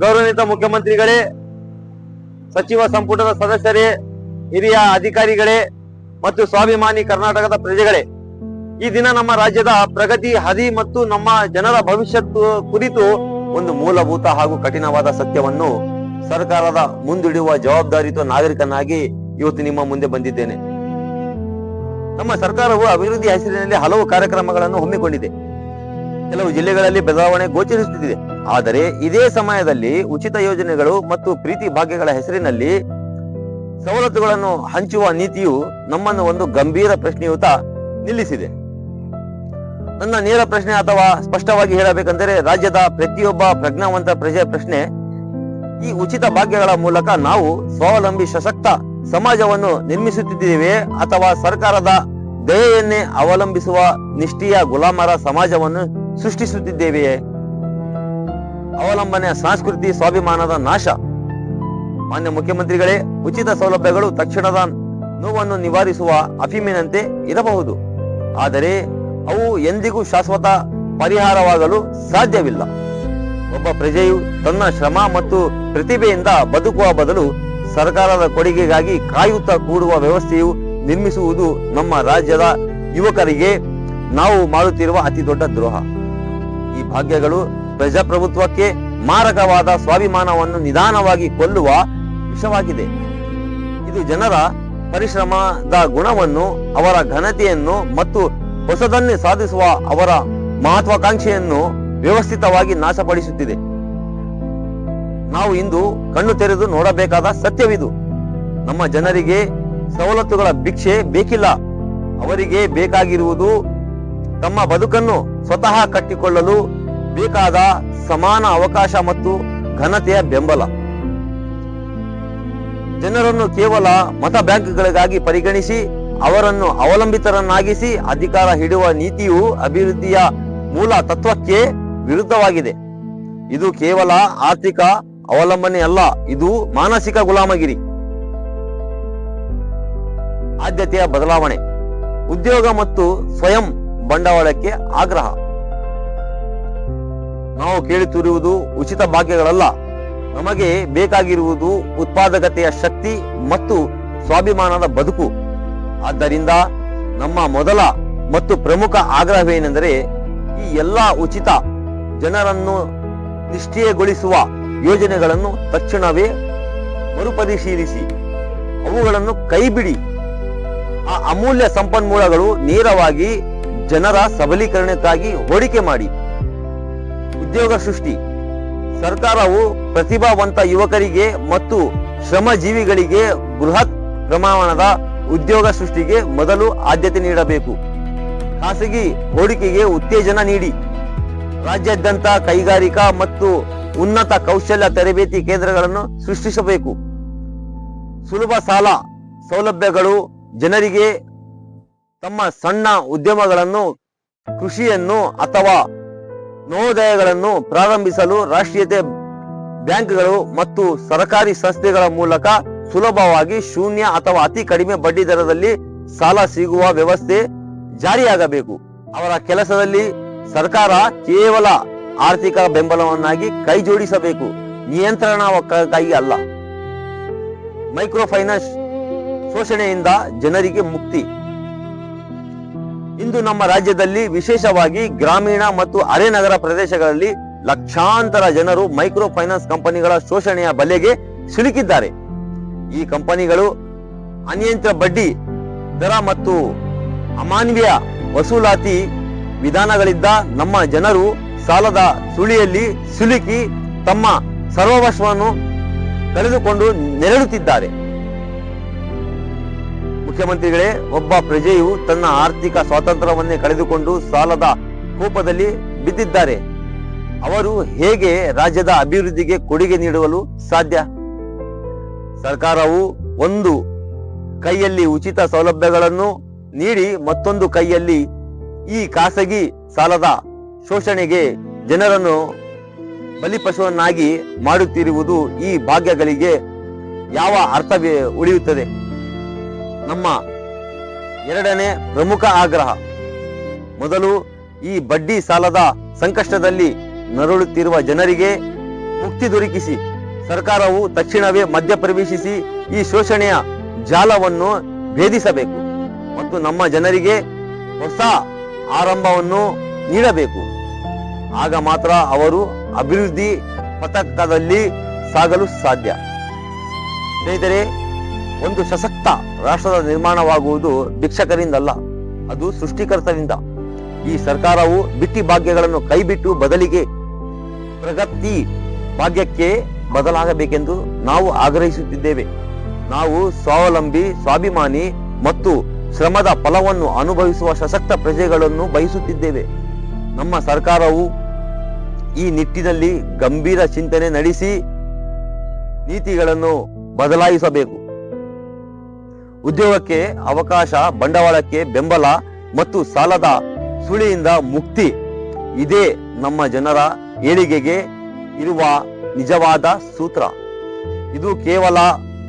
ಗೌರವಾನ್ವಿತ ಮುಖ್ಯಮಂತ್ರಿಗಳೇ, ಸಚಿವ ಸಂಪುಟದ ಸದಸ್ಯರೇ, ಹಿರಿಯ ಅಧಿಕಾರಿಗಳೇ ಮತ್ತು ಸ್ವಾಭಿಮಾನಿ ಕರ್ನಾಟಕದ ಪ್ರಜೆಗಳೇ, ಈ ದಿನ ನಮ್ಮ ರಾಜ್ಯದ ಪ್ರಗತಿ, ಹದಿ ಮತ್ತು ನಮ್ಮ ಜನರ ಭವಿಷ್ಯತ್ತು ಕುರಿತು ಒಂದು ಮೂಲಭೂತ ಹಾಗೂ ಕಠಿಣವಾದ ಸತ್ಯವನ್ನು ಸರ್ಕಾರದ ಮುಂದಿಡುವ ಜವಾಬ್ದಾರಿಯುತ ನಾಗರಿಕನಾಗಿ ಇವತ್ತು ನಿಮ್ಮ ಮುಂದೆ ಬಂದಿದ್ದೇನೆ. ನಮ್ಮ ಸರ್ಕಾರವು ಅಭಿವೃದ್ಧಿ ಹೆಸರಿನಲ್ಲಿ ಹಲವು ಕಾರ್ಯಕ್ರಮಗಳನ್ನು ಹಮ್ಮಿಕೊಂಡಿದೆ. ಕೆಲವು ಜಿಲ್ಲೆಗಳಲ್ಲಿ ಬದಲಾವಣೆ ಗೋಚರಿಸುತ್ತಿದೆ. ಆದರೆ ಇದೇ ಸಮಯದಲ್ಲಿ ಉಚಿತ ಯೋಜನೆಗಳು ಮತ್ತು ಪ್ರೀತಿ ಭಾಗ್ಯಗಳ ಹೆಸರಿನಲ್ಲಿ ಸವಲತ್ತುಗಳನ್ನು ಹಂಚುವ ನೀತಿಯು ನಮ್ಮನ್ನು ಒಂದು ಗಂಭೀರ ಪ್ರಶ್ನೆಯುತ ನಿಲ್ಲಿಸಿದೆ. ನನ್ನ ನೇರ ಪ್ರಶ್ನೆ ಅಥವಾ ಸ್ಪಷ್ಟವಾಗಿ ಹೇಳಬೇಕೆಂದರೆ ರಾಜ್ಯದ ಪ್ರತಿಯೊಬ್ಬ ಪ್ರಜ್ಞಾವಂತ ಪ್ರಜೆ ಪ್ರಶ್ನೆ, ಈ ಉಚಿತ ಭಾಗ್ಯಗಳ ಮೂಲಕ ನಾವು ಸ್ವಾವಲಂಬಿ ಸಶಕ್ತ ಸಮಾಜವನ್ನು ನಿರ್ಮಿಸುತ್ತಿದ್ದೇವೆ ಅಥವಾ ಸರ್ಕಾರದ ದಯೆಯನ್ನೇ ಅವಲಂಬಿಸುವ ನಿಷ್ಠೀಯ ಗುಲಾಮರ ಸಮಾಜವನ್ನು ಸೃಷ್ಟಿಸುತ್ತಿದ್ದೇವೆಯೇ? ಅವಲಂಬನೆಯ ಸಂಸ್ಕೃತಿ ಸ್ವಾಭಿಮಾನದ ನಾಶ. ಮಾನ್ಯ ಮುಖ್ಯಮಂತ್ರಿಗಳೇ, ಉಚಿತ ಸೌಲಭ್ಯಗಳು ತಕ್ಷಣದ ನೋವನ್ನು ನಿವಾರಿಸುವ ಅಫೀಮಿನಂತೆ ಇರಬಹುದು. ಆದರೆ ಅವು ಎಂದಿಗೂ ಶಾಶ್ವತ ಪರಿಹಾರವಾಗಲು ಸಾಧ್ಯವಿಲ್ಲ. ಒಬ್ಬ ಪ್ರಜೆಯು ತನ್ನ ಶ್ರಮ ಮತ್ತು ಪ್ರತಿಭೆಯಿಂದ ಬದುಕುವ ಬದಲು ಸರ್ಕಾರದ ಕೊಡುಗೆಗಾಗಿ ಕಾಯುತ್ತಾ ಕೂಡುವ ವ್ಯವಸ್ಥೆಯು ನಿರ್ಮಿಸುವುದು ನಮ್ಮ ರಾಜ್ಯದ ಯುವಕರಿಗೆ ನಾವು ಮಾಡುತ್ತಿರುವ ಅತಿ ದೊಡ್ಡ ದ್ರೋಹ. ಈ ಭಾಗ್ಯಗಳು ಪ್ರಜಾಪ್ರಭುತ್ವಕ್ಕೆ ಮಾರಕವಾದ ಸ್ವಾಭಿಮಾನವನ್ನು ನಿಧಾನವಾಗಿ ಕೊಲ್ಲುವ ವಿಷವಾಗಿದೆ. ಇದು ಜನರ ಪರಿಶ್ರಮದ ಗುಣವನ್ನು, ಅವರ ಘನತೆಯನ್ನು ಮತ್ತು ಹೊಸದನ್ನೇ ಸಾಧಿಸುವ ಅವರ ಮಹತ್ವಾಕಾಂಕ್ಷೆಯನ್ನು ವ್ಯವಸ್ಥಿತವಾಗಿ ನಾಶಪಡಿಸುತ್ತಿದೆ. ನಾವು ಇಂದು ಕಣ್ಣು ತೆರೆದು ನೋಡಬೇಕಾದ ಸತ್ಯವಿದು. ನಮ್ಮ ಜನರಿಗೆ ಸವಲತ್ತುಗಳ ಭಿಕ್ಷೆ ಬೇಕಿಲ್ಲ. ಅವರಿಗೆ ಬೇಕಾಗಿರುವುದು ತಮ್ಮ ಬದುಕನ್ನು ಸ್ವತಃ ಕಟ್ಟಿಕೊಳ್ಳಲು ಬೇಕಾದ ಸಮಾನ ಅವಕಾಶ ಮತ್ತು ಘನತೆಯ ಬೆಂಬಲ. ಜನರನ್ನು ಕೇವಲ ಮತ ಬ್ಯಾಂಕ್ಗಳಿಗಾಗಿ ಪರಿಗಣಿಸಿ, ಅವರನ್ನು ಅವಲಂಬಿತರನ್ನಾಗಿಸಿ ಅಧಿಕಾರ ಹಿಡುವ ನೀತಿಯು ಅಭಿವೃದ್ಧಿಯ ಮೂಲ ತತ್ವಕ್ಕೆ ವಿರುದ್ಧವಾಗಿದೆ. ಇದು ಕೇವಲ ಆರ್ಥಿಕ ಅವಲಂಬನೆ ಅಲ್ಲ, ಇದು ಮಾನಸಿಕ ಗುಲಾಮಗಿರಿ. ಆದ್ಯತೆಯ ಬದಲಾವಣೆ. ಉದ್ಯೋಗ ಮತ್ತು ಸ್ವಯಂ ಬಂಡವಾಳಕ್ಕೆ ಆಗ್ರಹ. ನಾವು ಕೇಳುತ್ತಿರುವುದು ಉಚಿತ ಭಾಗ್ಯಗಳಲ್ಲ. ನಮಗೆ ಬೇಕಾಗಿರುವುದು ಉತ್ಪಾದಕತೆಯ ಶಕ್ತಿ ಮತ್ತು ಸ್ವಾಭಿಮಾನದ ಬದುಕು. ಆದ್ದರಿಂದ ನಮ್ಮ ಮೊದಲ ಮತ್ತು ಪ್ರಮುಖ ಆಗ್ರಹವೇನೆಂದರೆ ಈ ಎಲ್ಲ ಉಚಿತ ಜನರನ್ನು ನಿಷ್ಠೀಯಗೊಳಿಸುವ ಯೋಜನೆಗಳನ್ನು ತಕ್ಷಣವೇ ಮರುಪರಿಶೀಲಿಸಿ. ಅವುಗಳನ್ನು ಕೈಬಿಡಿ. ಆ ಅಮೂಲ್ಯ ಸಂಪನ್ಮೂಲಗಳು ನೇರವಾಗಿ ಜನರ ಸಬಲೀಕರಣಕ್ಕಾಗಿ ಹೂಡಿಕೆ ಮಾಡಿ. ಉದ್ಯೋಗ ಸೃಷ್ಟಿ. ಸರ್ಕಾರವು ಪ್ರತಿಭಾವಂತ ಯುವಕರಿಗೆ ಮತ್ತು ಶ್ರಮಜೀವಿಗಳಿಗೆ ಬೃಹತ್ ಪ್ರಮಾಣದ ಉದ್ಯೋಗ ಸೃಷ್ಟಿಗೆ ಮೊದಲು ಆದ್ಯತೆ ನೀಡಬೇಕು. ಖಾಸಗಿ ಹೂಡಿಕೆಗೆ ಉತ್ತೇಜನ ನೀಡಿ. ರಾಜ್ಯಾದ್ಯಂತ ಕೈಗಾರಿಕಾ ಮತ್ತು ಉನ್ನತ ಕೌಶಲ್ಯ ತರಬೇತಿ ಕೇಂದ್ರಗಳನ್ನು ಸೃಷ್ಟಿಸಬೇಕು. ಸುಲಭ ಸಾಲ ಸೌಲಭ್ಯಗಳು ಜನರಿಗೆ ತಮ್ಮ ಸಣ್ಣ ಉದ್ಯಮಗಳನ್ನು, ಕೃಷಿಯನ್ನು ಅಥವಾ ನವೋದಯಗಳನ್ನು ಪ್ರಾರಂಭಿಸಲು ರಾಷ್ಟ್ರೀಯತೆ ಬ್ಯಾಂಕ್ಗಳು ಮತ್ತು ಸರ್ಕಾರಿ ಸಂಸ್ಥೆಗಳ ಮೂಲಕ ಸುಲಭವಾಗಿ ಶೂನ್ಯ ಅಥವಾ ಅತಿ ಕಡಿಮೆ ಬಡ್ಡಿ ದರದಲ್ಲಿ ಸಾಲ ಸಿಗುವ ವ್ಯವಸ್ಥೆ ಜಾರಿಯಾಗಬೇಕು. ಅವರ ಕೆಲಸದಲ್ಲಿ ಸರ್ಕಾರ ಕೇವಲ ಆರ್ಥಿಕ ಬೆಂಬಲವನ್ನಾಗಿ ಕೈಜೋಡಿಸಬೇಕು ಕೈ ಅಲ್ಲ. ಮೈಕ್ರೋ ಫೈನಾನ್ಸ್ ಶೋಷಣೆಯಿಂದ ಜನರಿಗೆ ಮುಕ್ತಿ. ಇಂದು ನಮ್ಮ ರಾಜ್ಯದಲ್ಲಿ ವಿಶೇಷವಾಗಿ ಗ್ರಾಮೀಣ ಮತ್ತು ಅರೆನಗರ ಪ್ರದೇಶಗಳಲ್ಲಿ ಲಕ್ಷಾಂತರ ಜನರು ಮೈಕ್ರೋ ಫೈನಾನ್ಸ್ ಕಂಪನಿಗಳ ಶೋಷಣೆಯ ಬಲೆಗೆ ಸಿಲುಕಿದ್ದಾರೆ. ಈ ಕಂಪನಿಗಳು ಅನಿಯಂತ್ರ ಬಡ್ಡಿ ದರ ಮತ್ತು ಅಮಾನವೀಯ ವಸೂಲಾತಿ ವಿಧಾನಗಳಿಂದ ನಮ್ಮ ಜನರು ಸಾಲದ ಸುಳಿಯಲ್ಲಿ ಸಿಲುಕಿ ತಮ್ಮ ಸರ್ವವಸ್ವವನ್ನು ಕಳೆದುಕೊಂಡು ನೆರಳುತ್ತಿದ್ದಾರೆ. ಮುಖ್ಯಮಂತ್ರಿಗಳೇ, ಒಬ್ಬ ಪ್ರಜೆಯು ತನ್ನ ಆರ್ಥಿಕ ಸ್ವಾತಂತ್ರ್ಯವನ್ನೇ ಕಳೆದುಕೊಂಡು ಸಾಲದ ಕೋಪದಲ್ಲಿ ಬಿದ್ದಿದ್ದಾರೆ. ಅವರು ಹೇಗೆ ರಾಜ್ಯದ ಅಭಿವೃದ್ಧಿಗೆ ಕೊಡುಗೆ ನೀಡಲು ಸಾಧ್ಯ? ಸರ್ಕಾರವು ಒಂದು ಕೈಯಲ್ಲಿ ಉಚಿತ ಸೌಲಭ್ಯಗಳನ್ನು ನೀಡಿ ಮತ್ತೊಂದು ಕೈಯಲ್ಲಿ ಈ ಖಾಸಗಿ ಸಾಲದ ಶೋಷಣೆಗೆ ಜನರನ್ನು ಬಲಿಪಶುವನ್ನಾಗಿ ಮಾಡುತ್ತಿರುವುದು ಈ ಭಾಗ್ಯಗಳಿಗೆ ಯಾವ ಅರ್ಥವೇ ಉಳಿಯುತ್ತದೆ. ನಮ್ಮ ಎರಡನೇ ಪ್ರಮುಖ ಆಗ್ರಹ. ಮೊದಲು ಈ ಬಡ್ಡಿ ಸಾಲದ ಸಂಕಷ್ಟದಲ್ಲಿ ನರಳುತ್ತಿರುವ ಜನರಿಗೆ ಮುಕ್ತಿ ದೊರಕಿಸಿ, ಸರ್ಕಾರವು ತಕ್ಷಣವೇ ಮಧ್ಯ ಪ್ರವೇಶಿಸಿ ಈ ಶೋಷಣೆಯ ಜಾಲವನ್ನು ಭೇದಿಸಬೇಕು ಮತ್ತು ನಮ್ಮ ಜನರಿಗೆ ಹೊಸ ಆರಂಭವನ್ನು ನೀಡಬೇಕು. ಆಗ ಮಾತ್ರ ಅವರು ಅಭಿವೃದ್ಧಿ ಪಥಕದಲ್ಲಿ ಸಾಗಲು ಸಾಧ್ಯ. ಸ್ನೇಹಿತರೆ ಒಂದು ಸಶಕ್ತ ರಾಷ್ಟ್ರದ ನಿರ್ಮಾಣವಾಗುವುದು ಭಿಕ್ಷಕರಿಂದಲ್ಲ, ಅದು ಸೃಷ್ಟಿಕರ್ತರಿಂದ. ಈ ಸರ್ಕಾರವು ಬಿಟ್ಟಿ ಭಾಗ್ಯಗಳನ್ನು ಕೈಬಿಟ್ಟು ಬದಲಿಗೆ ಪ್ರಗತಿ ಭಾಗ್ಯಕ್ಕೆ ಬದಲಾಗಬೇಕೆಂದು ನಾವು ಆಗ್ರಹಿಸುತ್ತಿದ್ದೇವೆ. ನಾವು ಸ್ವಾವಲಂಬಿ, ಸ್ವಾಭಿಮಾನಿ ಮತ್ತು ಶ್ರಮದ ಫಲವನ್ನು ಅನುಭವಿಸುವ ಸಶಕ್ತ ಪ್ರಜೆಗಳನ್ನು ಬಯಸುತ್ತಿದ್ದೇವೆ. ನಮ್ಮ ಸರ್ಕಾರವು ಈ ನಿಟ್ಟಿನಲ್ಲಿ ಗಂಭೀರ ಚಿಂತನೆ ನಡೆಸಿ ನೀತಿಗಳನ್ನು ಬದಲಾಯಿಸಬೇಕು. ಉದ್ಯೋಗಕ್ಕೆ ಅವಕಾಶ, ಬಂಡವಾಳಕ್ಕೆ ಬೆಂಬಲ ಮತ್ತು ಸಾಲದ ಸುಳಿಯಿಂದ ಮುಕ್ತಿ. ಇದೇ ನಮ್ಮ ಜನರ ಏಳಿಗೆಗೆ ಇರುವ ನಿಜವಾದ ಸೂತ್ರ. ಇದು ಕೇವಲ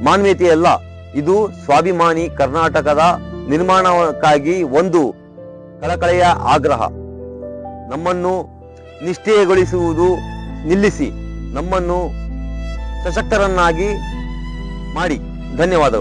ಮಾನವೀಯತೆಯಲ್ಲ ಇದು ಸ್ವಾಭಿಮಾನಿ ಕರ್ನಾಟಕದ ನಿರ್ಮಾಣಕ್ಕಾಗಿ ಒಂದು ಕಳಕಳೆಯ ಆಗ್ರಹ. ನಮ್ಮನ್ನು ನಿಷ್ಠೆಗೊಳಿಸುವುದು ನಿಲ್ಲಿಸಿ, ನಮ್ಮನ್ನು ಸಶಕ್ತರನ್ನಾಗಿ ಮಾಡಿ. ಧನ್ಯವಾದಗಳು.